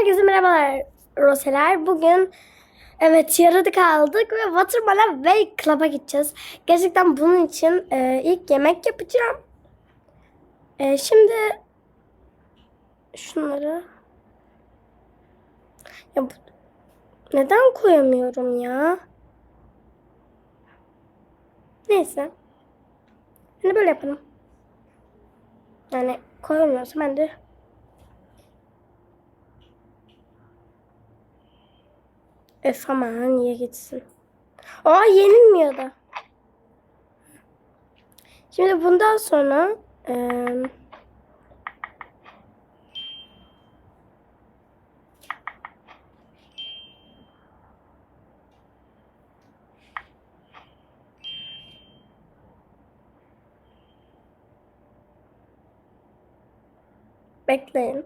Herkese merhabalar Roseler. Bugün evet yarıda kaldık ve Watermelon ve Club'a gideceğiz. Gerçekten bunun için e, ilk yemek yapacağım. E, şimdi şunları ya bu, neden koyamıyorum ya? Neyse. Hani böyle yapalım. Yani koyamıyorsam ben de Öf aman niye gitsin. Aa yenilmiyor da. Şimdi bundan sonra eee bekleyin.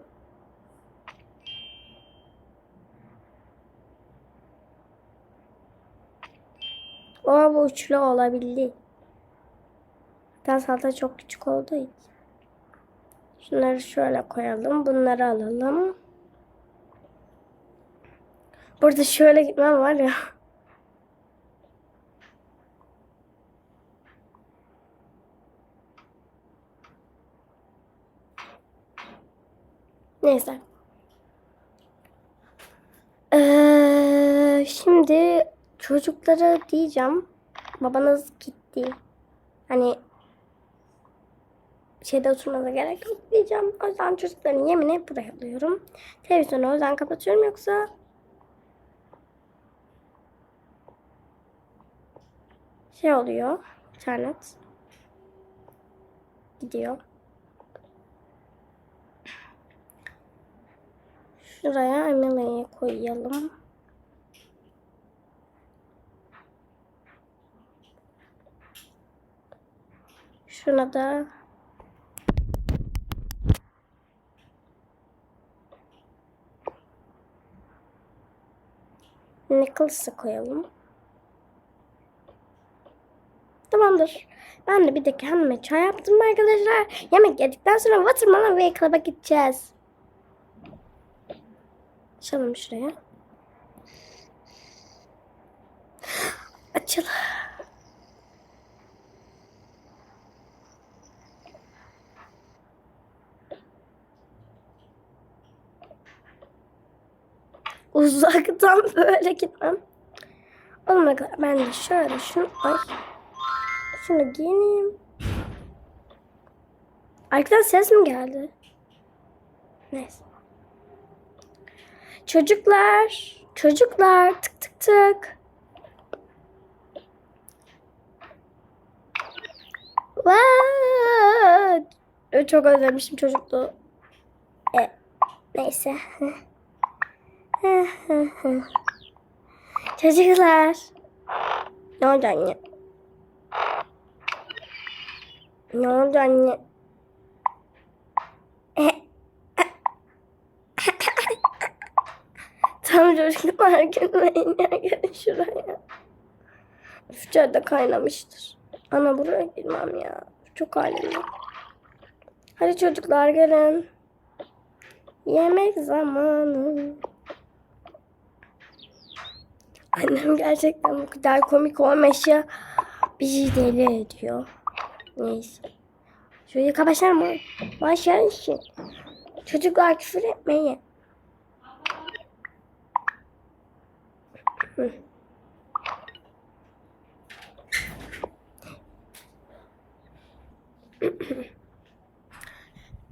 Bu uçlu olabildi. Zaten salata çok küçük olduğu için. Şunları şöyle koyalım. Bunları alalım. Burada şöyle gitmem var ya. Neyse. Ee, şimdi çocuklara diyeceğim. Babanız gitti. Hani şeyde oturmanıza gerek yok diyeceğim. O yüzden çocukların yemini buraya alıyorum. Televizyonu o yüzden kapatıyorum yoksa şey oluyor. internet gidiyor. Şuraya Emily'yi koyalım. Şuna da Nichols'ı koyalım. Tamamdır. Ben de bir de kendime çay yaptım arkadaşlar. Yemek yedikten sonra Watermelon ve Club'a gideceğiz. Açalım şuraya. Açıl. Uzaktan böyle gitmem. Kadar ben de şöyle şunu ay. Şunu giyineyim. Arkadan ses mi geldi? Neyse. Çocuklar, çocuklar tık tık tık. Vaa! Çok özlemişim çocukluğu. E, neyse. Çocuklar. Ne oldu anne? Ne oldu anne? Tam çocuklar gülmeyin ya gelin şuraya. Üfçer de kaynamıştır. Ana buraya girmem ya. Çok halim. Hadi çocuklar gelin. Yemek zamanı. Annem gerçekten bu kadar komik olmuş ya. Bizi deli ediyor. Neyse. Şurayı kapatır mı? Başarısın. Çocuklar küfür etmeyin.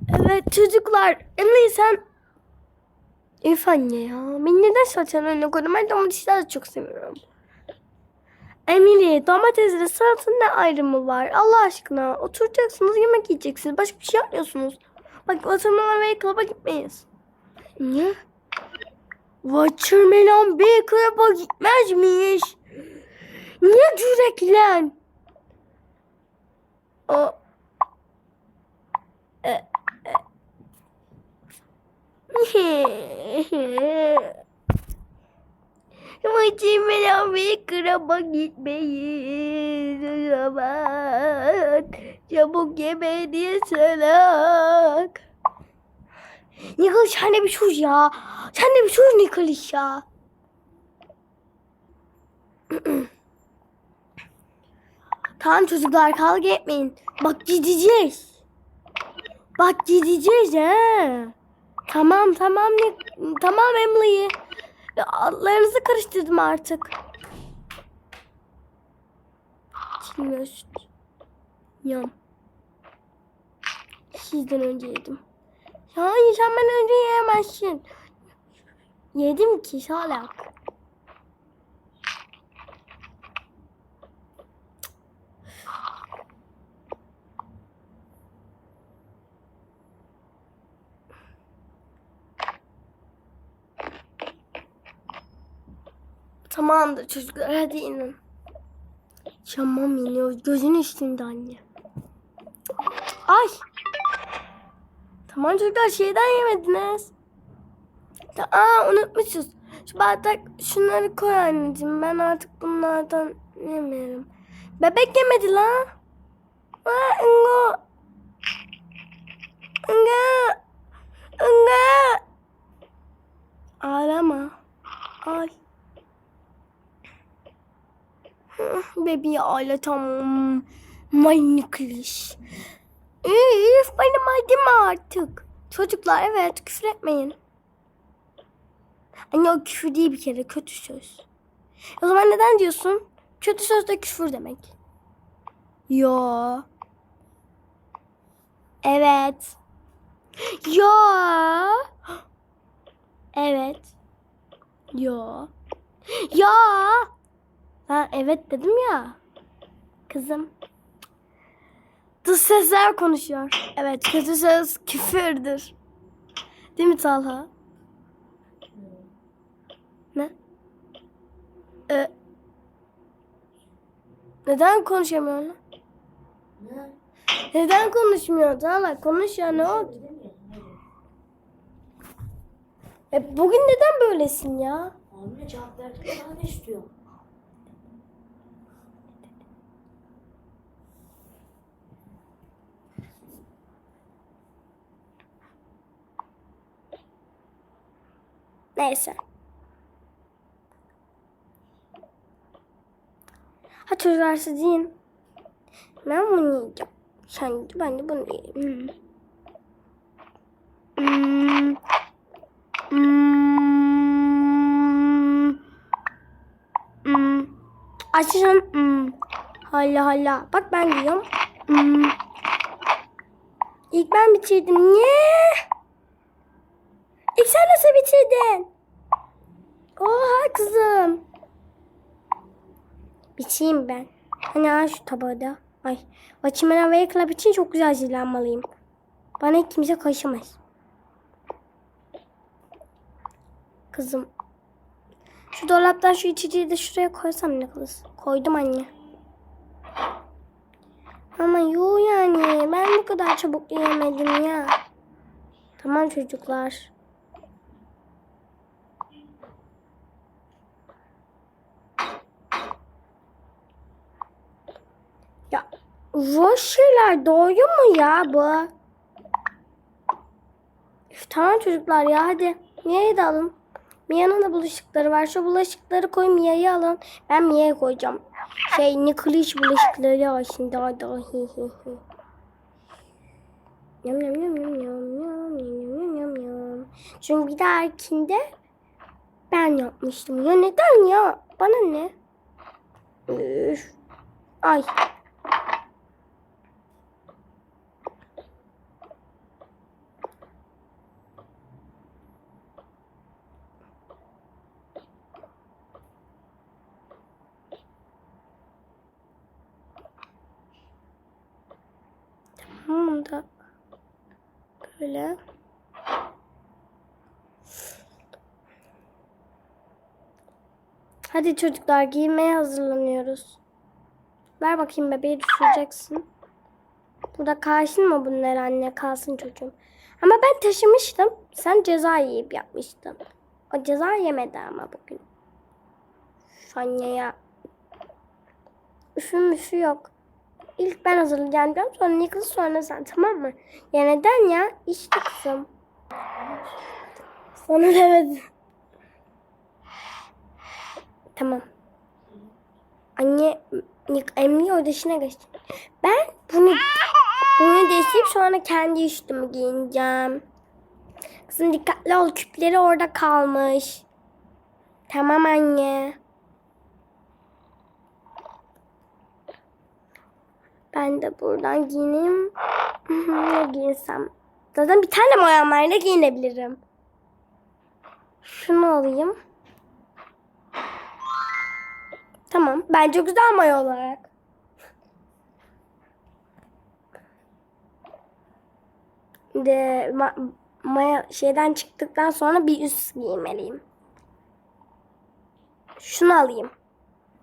Evet çocuklar. Emre sen Üf anne ya. Ben neden saçın önüne koydum? Ben domatesleri çok seviyorum. Emily domatesle salatanın ne ayrımı var? Allah aşkına oturacaksınız yemek yiyeceksiniz. Başka bir şey yapmıyorsunuz. Bak Watermelon Club'a gitmeyiz. Niye? Watermelon ve Club'a gitmezmiş. Niye yüreklen? O... E, e. Ve Club'a gitmeyiz. O zaman çabuk yemeğini salak. Nicholas sen de bir sus ya. Sen de bir sus Nicholas ya. tamam çocuklar kavga etmeyin. Bak gideceğiz. Bak gideceğiz he. Tamam tamam Ni- tamam Emily. Ya, Adlarınızı karıştırdım artık. Kimöst. Yam. Sizden önce yedim. Hayır sen benden önce yiyemezsin. Yedim ki salak. Tamamdır çocuklar hadi inin. Tamam iniyoruz. Gözün üstünde anne. Ay. Tamam çocuklar şeyden yemediniz. Aa unutmuşuz. Şu bardak şunları koy anneciğim. Ben artık bunlardan yemiyorum. Bebek yemedi lan. Aa, Ingo. Ingo. Ingo. Ağlama. Ay. Bebeği ağlatamam. Manipüliş. Üf benim adım artık. Çocuklar evet küfür etmeyin. Anne o küfür değil bir kere kötü söz. O zaman neden diyorsun? Kötü söz de küfür demek. Yo. Evet. Yo. Evet. Yo. Ya. Ben evet dedim ya. Kızım. Dış sesler konuşuyor. Evet kötü söz küfürdür. Değil mi Talha? Ne? Ee, neden konuşamıyor lan? Neden konuşmuyor Talha? Konuş ya ne oldu? E, bugün neden böylesin ya? Abine cevap verdim ne istiyor? Neyse. Ha çocuklar siz yiyin. Ben bunu yiyeceğim. Sen ben de bunu yiyeyim. Hmm. Hmm. Hmm. Açacağım. Hmm. Hala hala. Bak ben yiyorum. Hmm. İlk ben bitirdim. Niye? İlk sen nasıl bitirdin? Oha kızım. Biçeyim ben. Hani al şu tabağı da. Ay. Açımın havaya club için çok güzel hazırlanmalıyım. Bana kimse karışamaz. Kızım. Şu dolaptan şu içeceği de şuraya koysam ne kız? Koydum anne. Ama yo yani ben bu kadar çabuk yiyemedim ya. Tamam çocuklar. Ya boş şeyler doğru mu ya bu? Üf, tamam çocuklar ya hadi. Mia'yı da alın. Mia'nın da bulaşıkları var. Şu bulaşıkları koy Mia'yı alın. Ben Mia'ya koyacağım. Şey Nikoliş bulaşıkları var şimdi. Hadi. Yum yum yum yum yum yum yum yum yum. Çünkü bir dahakinde ben yapmıştım. Ya neden ya? Bana ne? Üf. Ay. Tamam da böyle. Hadi çocuklar giyinmeye hazırlanıyoruz. Ver bakayım bebeği düşüreceksin. Burada kalsın mı bunlar anne? Kalsın çocuğum. Ama ben taşımıştım. Sen ceza yiyip yapmıştın. O ceza yemedi ama bugün. Üf anne ya. Üfü müfü yok. İlk ben hazırlayacağım diyorum. Sonra Nicholas sonra sen tamam mı? Ya neden ya? İşte kızım. Sana demedim. Tamam. Anne Emre odasına geçti. Ben bunu bunu değiştirip sonra kendi üstümü giyineceğim. Kızım dikkatli ol küpleri orada kalmış. Tamam anne. Ben de buradan giyineyim. Ne giyinsem? Zaten bir tane boyam var. Ne giyinebilirim? Şunu alayım. Tamam. Bence güzel mayo olarak. De ma, maya şeyden çıktıktan sonra bir üst giymeliyim. Şunu alayım.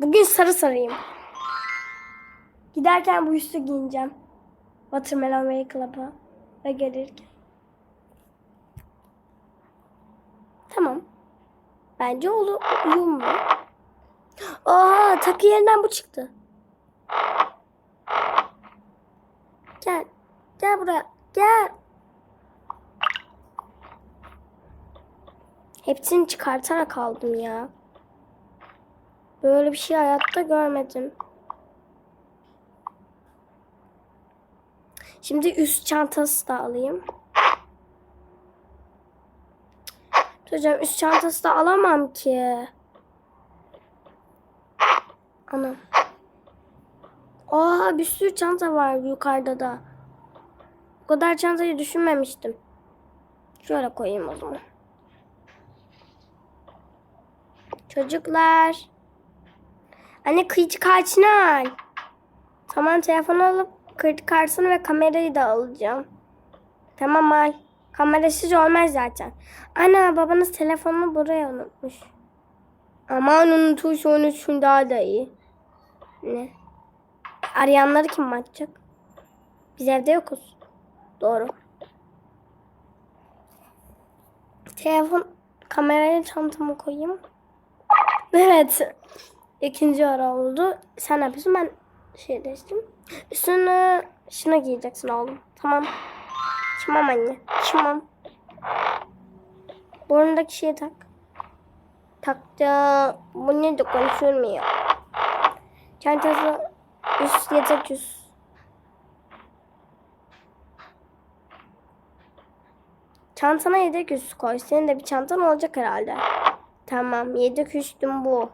Bugün sarı sarıyım. Giderken bu üstü giyineceğim. Watermelon Way Club'a ve gelirken. Tamam. Bence olur. Uyumlu. Aa takı yerinden bu çıktı. Gel. Gel buraya. Gel. Hepsini çıkartarak aldım ya. Böyle bir şey hayatta görmedim. Şimdi üst çantası da alayım. Hocam üst çantası da alamam ki. Anam. Aa bir sürü çanta var yukarıda da. Bu kadar çantayı düşünmemiştim. Şöyle koyayım o zaman. Çocuklar. Anne kıyıcı al. Tamam telefonu alıp kredi kartını ve kamerayı da alacağım. Tamam al. Kamerasız olmaz zaten. Ana babanız telefonunu buraya unutmuş. Aman unutuş unutsun daha da iyi. Ne? Arayanları kim açacak? Biz evde yokuz. Doğru. Telefon kamerayı çantama koyayım. Evet. İkinci ara oldu. Sen yapıyorsun? Ben şey değiştim. Üstünü şuna giyeceksin oğlum. Tamam. Tamam anne. Tamam. Burnundaki şeyi tak. Taktı. Bu ne de konuşulmuyor. Çantası üst yatak üst. Çantana yedek üst koy. Senin de bir çantan olacak herhalde. Tamam. Yedek üstüm bu.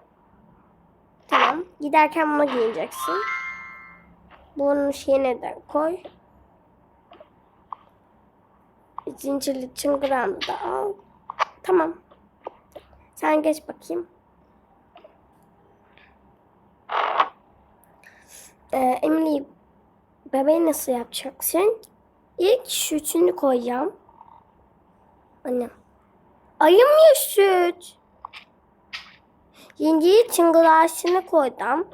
Tamam. Giderken bunu giyeceksin. Bunun şeyine de koy. Zincirli çıngıranı da al. Tamam. Sen geç bakayım. Ee, Emily bebeği nasıl yapacaksın? İlk sütünü koyacağım. Annem. Ayım ya süt. Zinciri çıngıraşını koydum.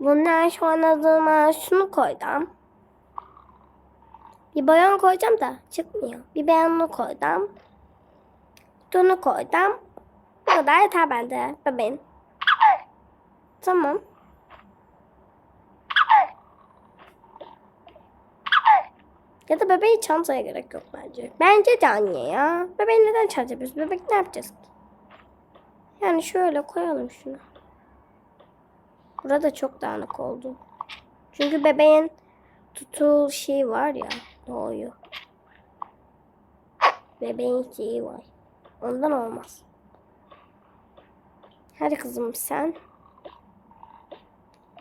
Bundan sonra da şunu koydum. Bir bayan koyacağım da çıkmıyor. Bir beyanını koydum. Bunu koydum. Bu kadar yeter bende bebeğin. Tamam. Ya da bebeği çantaya gerek yok bence. Bence de anne ya. Bebeği neden çanta? Bebek ne yapacağız ki? Yani şöyle koyalım şunu. Burada çok dağınık oldu. Çünkü bebeğin tutul şeyi var ya doğuyor. Bebeğin şeyi var. Ondan olmaz. Hadi kızım sen.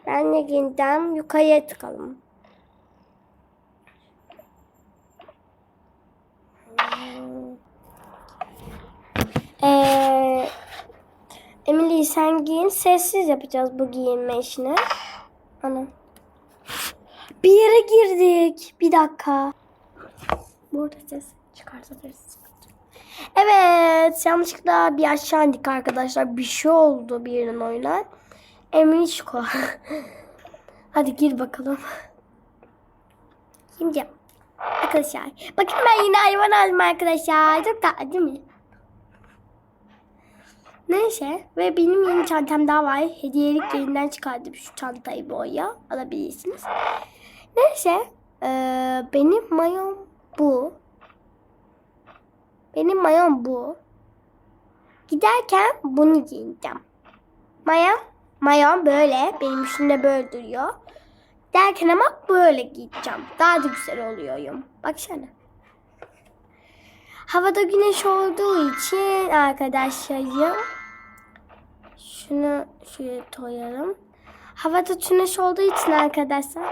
Benle gidem yukarıya tıkalım. Ee, Emily sen giyin. Sessiz yapacağız bu giyinme işini. Anam. Bir yere girdik. Bir dakika. Burada ses çıkartabiliriz. Evet. Yanlışlıkla bir aşağı indik arkadaşlar. Bir şey oldu birinin oyuna. Eminişko. Hadi gir bakalım. Şimdi arkadaşlar. Bakın ben yine hayvan aldım arkadaşlar. Çok tatlı değil mi? Neyse ve benim yeni çantam daha var. Hediyelik yerinden çıkardım şu çantayı boya alabilirsiniz. Neyse eee, benim mayom bu. Benim mayom bu. Giderken bunu giyeceğim. Mayom, mayom böyle. Benim üstümde böyle duruyor. Derken ama böyle giyeceğim. Daha da güzel oluyorum. Baksana. Havada güneş olduğu için arkadaşlarım şunu şöyle koyalım. Havada güneş olduğu için arkadaşlar.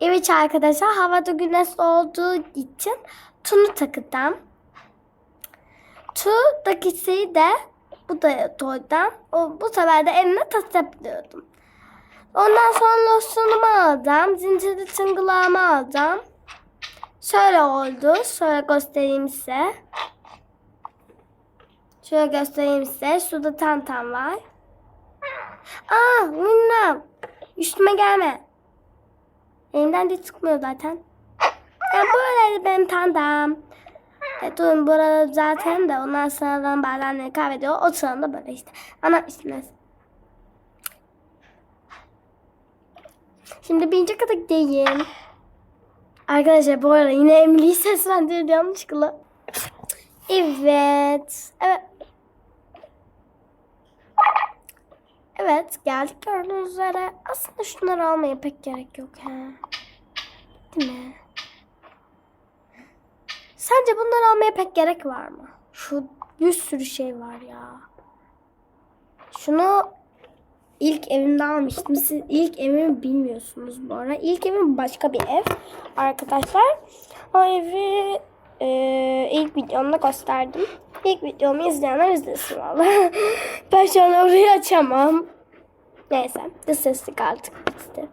Evet arkadaşlar havada güneş olduğu için tunu takacağım. Tu'daki şeyi de bu da toydan. O, bu sefer de eline tasarlıyordum. Ondan sonra losyunumu alacağım. Zincirli çıngılağımı alacağım. Şöyle oldu. Şöyle göstereyim size. Şöyle göstereyim size. Şurada tantam var. Aa Minna. Üstüme gelme. Elimden de çıkmıyor zaten. Yani böyle benim tantam. E, durun burada zaten de ondan sonra bazen kaybediyor. O sırada böyle işte. Anlatmışsınız. Şimdi birinci kata gideyim. Arkadaşlar bu arada yine Emily'yi seslendirdim yanlışlıkla. Evet. Evet. Evet geldik gördüğünüz üzere. Aslında şunları almaya pek gerek yok ha. Değil mi? Sence bunları almaya pek gerek var mı? Şu bir sürü şey var ya. Şunu ilk evimde almıştım. Siz ilk evimi bilmiyorsunuz bu arada. İlk evim başka bir ev arkadaşlar. O evi e, ilk videomda gösterdim. İlk videomu izleyenler izlesin valla. ben şu an orayı açamam. Neyse. Dış seslik artık işte.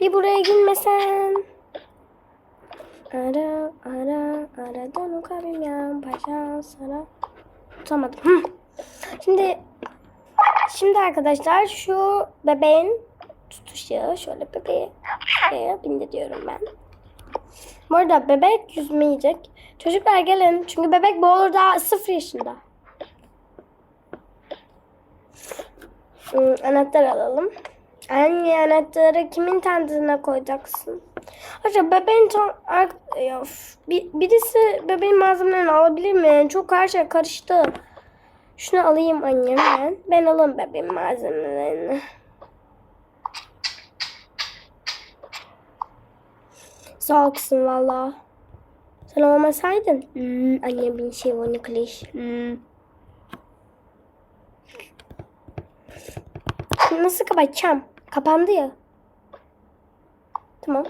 Bir buraya girmesen. Ara ara aradan o kalbim paşa sana. Tutamadım. Hı. Şimdi şimdi arkadaşlar şu bebeğin tutuşu şöyle bebeği şeye bindiriyorum ben. Bu arada bebek yüzmeyecek. Çocuklar gelin çünkü bebek boğulur daha sıfır yaşında. Anahtar alalım. Anne anahtarı kimin tandırına koyacaksın? Hocam bebeğin tam... bir, birisi bebeğin malzemelerini alabilir mi? Çok her şey karıştı. Şunu alayım annem ben. Ben alayım bebeğin malzemelerini. Sağ ol kızım valla. Sen olmasaydın. Hmm, annem bir şey var Nikoliş. Hmm. Nasıl kapatacağım? Kapandı ya. Tamam.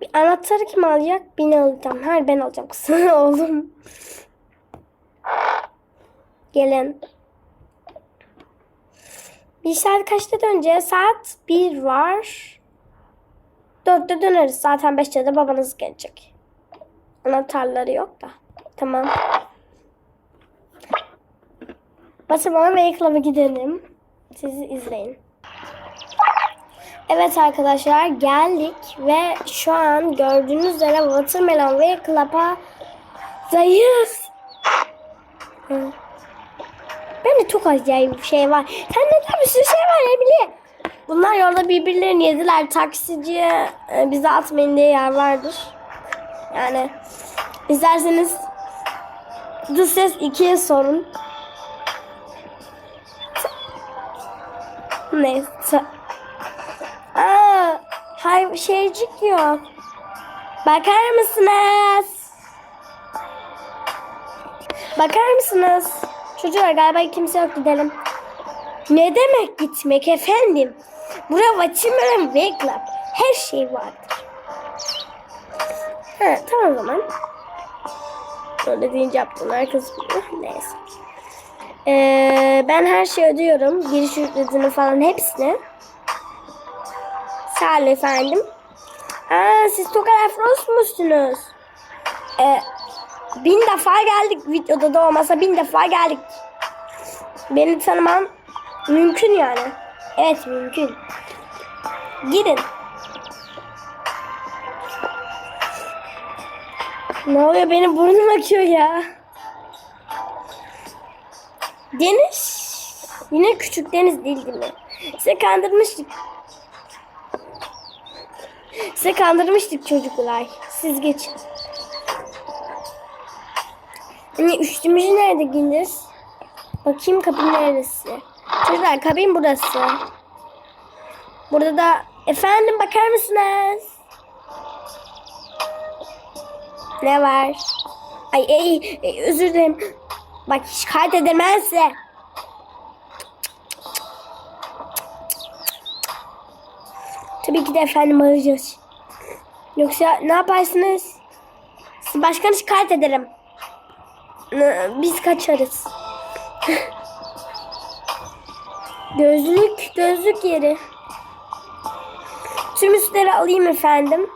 Bir anahtarı kim alacak? Beni alacağım. Hayır ben alacağım kızım oğlum. Gelin. Bir saat kaçta döneceğiz? Saat bir var. Dörtte döneriz. Zaten beşte de babanız gelecek. Anahtarları yok da. Tamam. Basamağa ve Club'a gidelim. Sizi izleyin. Evet arkadaşlar geldik ve şu an gördüğünüz üzere Watermelon ve Club'a zayıf. Ben de çok acayip bir şey var. Sen de bir sürü şey var Emily. Bunlar yolda birbirlerini yediler. Taksiciye e, bizi atmayın diye yer vardır. Yani isterseniz dış ses ikiye sorun. Neyse. Aa, hay şeycik yok. Bakar mısınız? Bakar mısınız? Çocuklar galiba kimse yok gidelim. Ne demek gitmek efendim? Bura Vatimeren ve Club. Her şey vardır. Ha, tamam o zaman. Öyle deyince yaptın herkes biliyor. Neyse. Ee, ben her şeyi ödüyorum. Giriş ücretini falan hepsini. Sağ olun efendim. Aa, siz Tokar Frost musunuz? Ee, bin defa geldik videoda da olmasa bin defa geldik. Beni tanıman mümkün yani. Evet mümkün. Girin. Ne oluyor benim burnum akıyor ya. Deniz. Yine küçük deniz değil değil mi? Size kandırmıştık. Size kandırmıştık çocuklar. Siz geçin. Hani üstümüzü nerede giyiniriz? Bakayım kabin neresi? Çocuklar kabin burası. Burada da efendim bakar mısınız? Ne var? Ay, ay, ay, özür dilerim. Bak şikayet ederim ben size. Tabii ki de efendim arayacağız. Yoksa ne yaparsınız? Siz başkanı şikayet ederim. N- Biz kaçarız. gözlük, gözlük yeri. Tüm üstleri alayım efendim.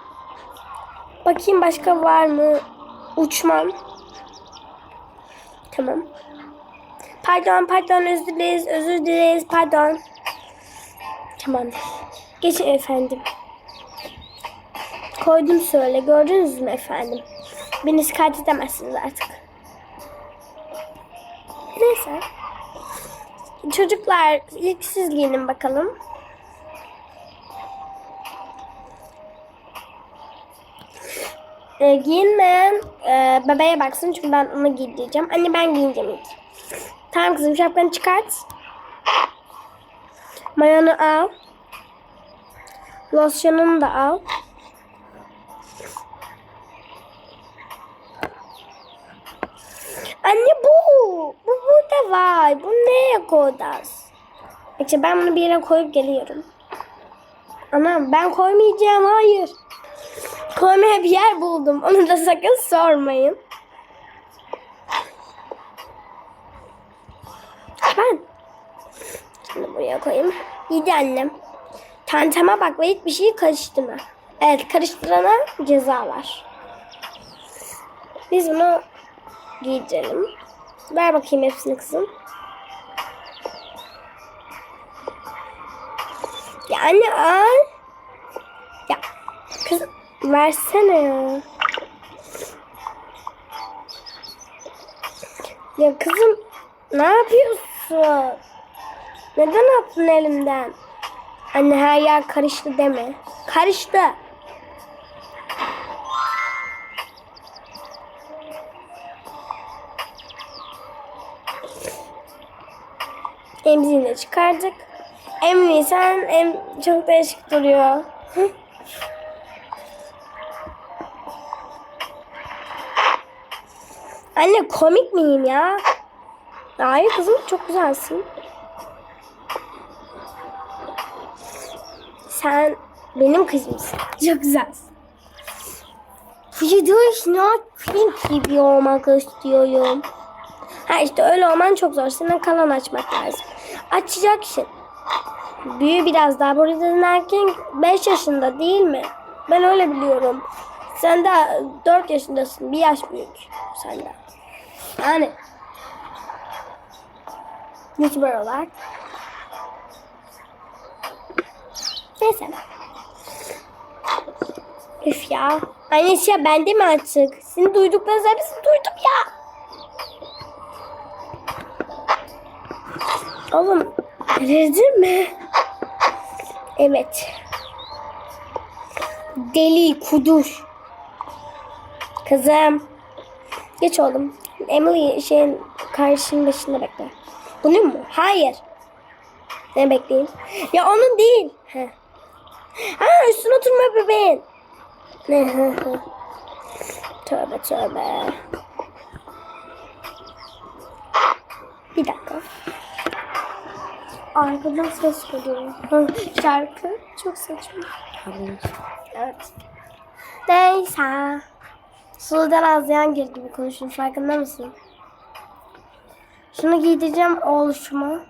Bakayım başka var mı? Uçmam. Tamam. Pardon, pardon, özür dileriz, özür dileriz, pardon. Tamamdır. Geçin efendim. Koydum söyle, gördünüz mü efendim? Beni şikayet edemezsiniz artık. Neyse. Çocuklar, ilk siz giyinin bakalım. E, giyinmeyen e, bebeğe baksın çünkü ben onu giydireceğim. Anne ben giyineceğim ilk. Tamam kızım şapkanı çıkart. Mayonu al. Losyonunu da al. Anne bu. Bu burada var. Bu neye koyacağız? İşte ben bunu bir yere koyup geliyorum. Anam ben koymayacağım. Hayır. Koymaya bir yer buldum. Onu da sakın sormayın. Ben. Şimdi buraya koyayım. İyi annem. Tantama bak ve hiçbir şeyi karıştırma. Evet karıştırana ceza var. Biz bunu giydirelim. Ver bakayım hepsini kızım. Ya anne al. Versene ya. Ya kızım ne yapıyorsun? Neden attın elimden? Anne her yer karıştı deme. Karıştı. Emziğini çıkardık. Emmi sen em çok değişik duruyor. Anne komik miyim ya? Hayır kızım çok güzelsin. Sen benim kızımsın. Çok güzelsin. Videoyu Pink gibi olmak istiyorum. Ha işte öyle olman çok zor. Senin kalan açmak lazım. Açacaksın. Büyü biraz daha. Burada erken 5 yaşında değil mi? Ben öyle biliyorum. Sen de 4 yaşındasın. Bir yaş büyük senden. Yani YouTuber olarak. Neyse. Üf ya. Annesi ya bende mi artık? Seni duyduklarınızı hepsini duydum ya. Oğlum delirdin mi? Evet. Deli kudur. Kızım. Geç oğlum. Emily şeyin karşının başında bekle. Bunu mu? Hayır. Ne bekleyeyim? Ya onun değil. Heh. Ha üstüne oturma bebeğin. Tövbe tövbe. Bir dakika. Arkadan ses geliyor. Şarkı çok saçma. Evet. Neyse. Sudan Azyan girdi gibi konuşun farkında mısın? Şunu giydireceğim oğluşuma.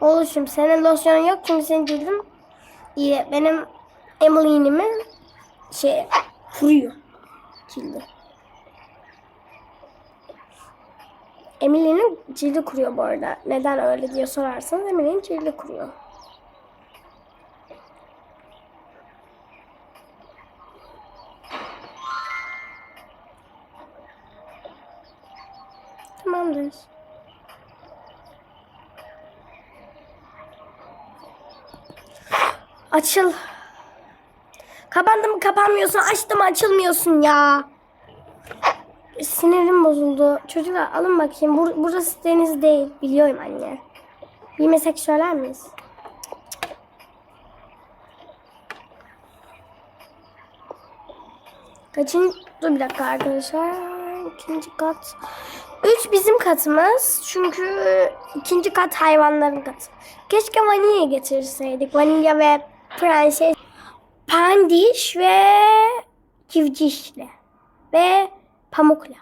Oğluşum senin losyonun yok çünkü senin cildin iyi. Benim Emily'nimi şey kuruyor cildi. Emily'nin cildi kuruyor bu arada. Neden öyle diye sorarsanız Emily'nin cildi kuruyor. Açıl. Kapandı mı kapanmıyorsun, açtı mı açılmıyorsun ya. Sinirim bozuldu. Çocuklar alın bakayım. Bur- burası deniz değil. Biliyorum anne. Bilmesek söyler miyiz? Kaçıncı? Dur bir dakika arkadaşlar. İkinci kat. Üç bizim katımız. Çünkü ikinci kat hayvanların katı. Keşke vanilya getirseydik. Vanilya ve prenses. Pandiş ve civcişle. Ve pamukla.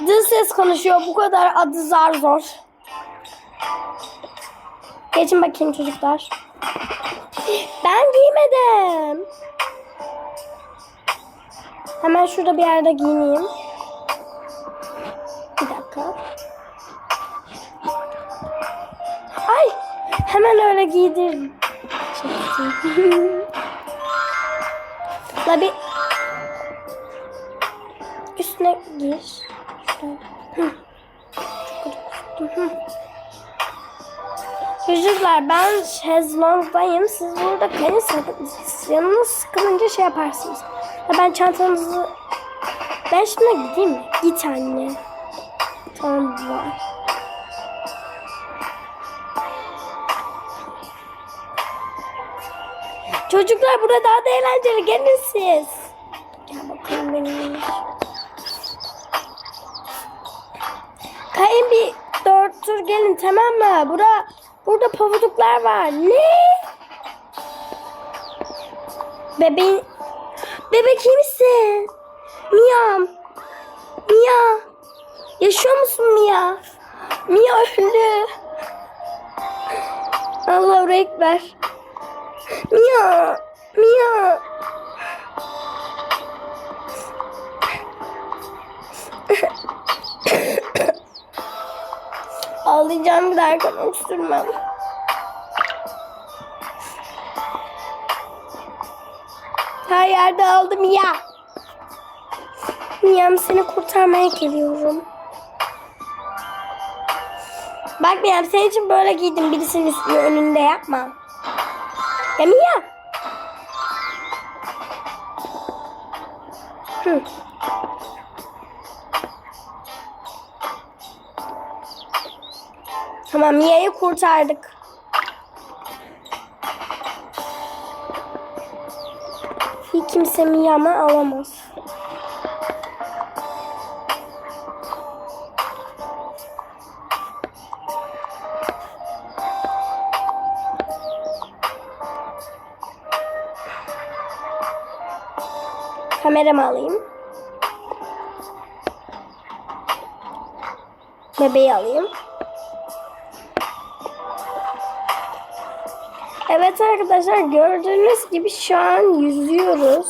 Dıl ses konuşuyor. Bu kadar adı zar zor. Geçin bakayım çocuklar. Ben giymedim. Hemen şurada bir yerde giyineyim. Bir dakika. Ay! Hemen öyle giydir. Çektim. La bir üstüne gir. Çok. Çocuklar ben şezlongdayım. Siz burada sakın. Yanınız sıkılınca şey yaparsınız. Ya ben çantanızı... Ben şimdi gideyim mi? Git anne. Tamam var. Çocuklar burada daha da eğlenceli. Gelin siz. Gel bakalım benim. Kayın bir dört tur gelin tamam mı? Burada, burada pavuduklar var. Ne? Bebeğin... Bebek iyi? Mia. Mia. Yaşıyor musun Mia? Mia öldü. Allah ekber. Mia. Mia. Ağlayacağım giderken öksürmem. Her yerde aldım ya. Miyam seni kurtarmaya geliyorum. Bak Miyam senin için böyle giydim birisinin üstüne önünde yapma. Ya Mia. Hı. Tamam Mia'yı kurtardık. Hiç kimse Mia'mı alamaz. Kameramı alayım. Bebeği alayım. Evet arkadaşlar gördüğünüz gibi şu an yüzüyoruz.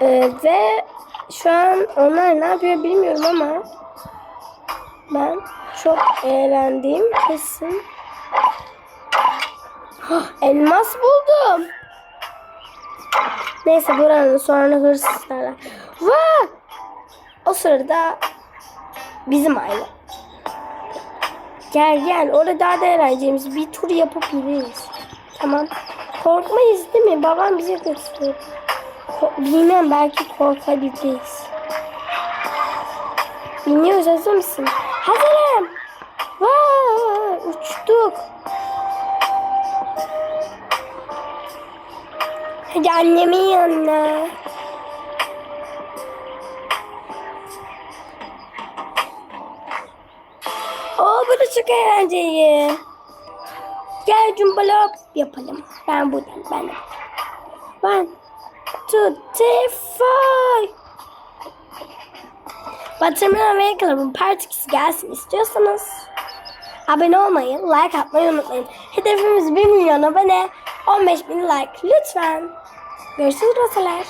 Ee, ve şu an onlar ne yapıyor bilmiyorum ama ben çok eğlendim kesin. Hah, elmas buldum. Neyse buranın sonra hırsızlarla. Vaa! O sırada bizim aile. Gel gel orada daha da eğleneceğimiz bir tur yapıp gideriz. Tamam. Korkmayız değil mi? Babam bizi götürüyor. Ko- Bilmem belki korkabiliriz. Biniyoruz hazır mısın? Hazırım. Vay uçtuk. Hadi annemin yanına. Oo bu da çok eğlenceli. Gel cumbalop yapalım. Ben buradayım ben. One, two, three, four. Batırma Amerikalı'nın part 2'si gelsin istiyorsanız abone olmayı, like atmayı unutmayın. Hedefimiz 1 milyon abone, 15 bin like lütfen. Görüşürüz rosalar.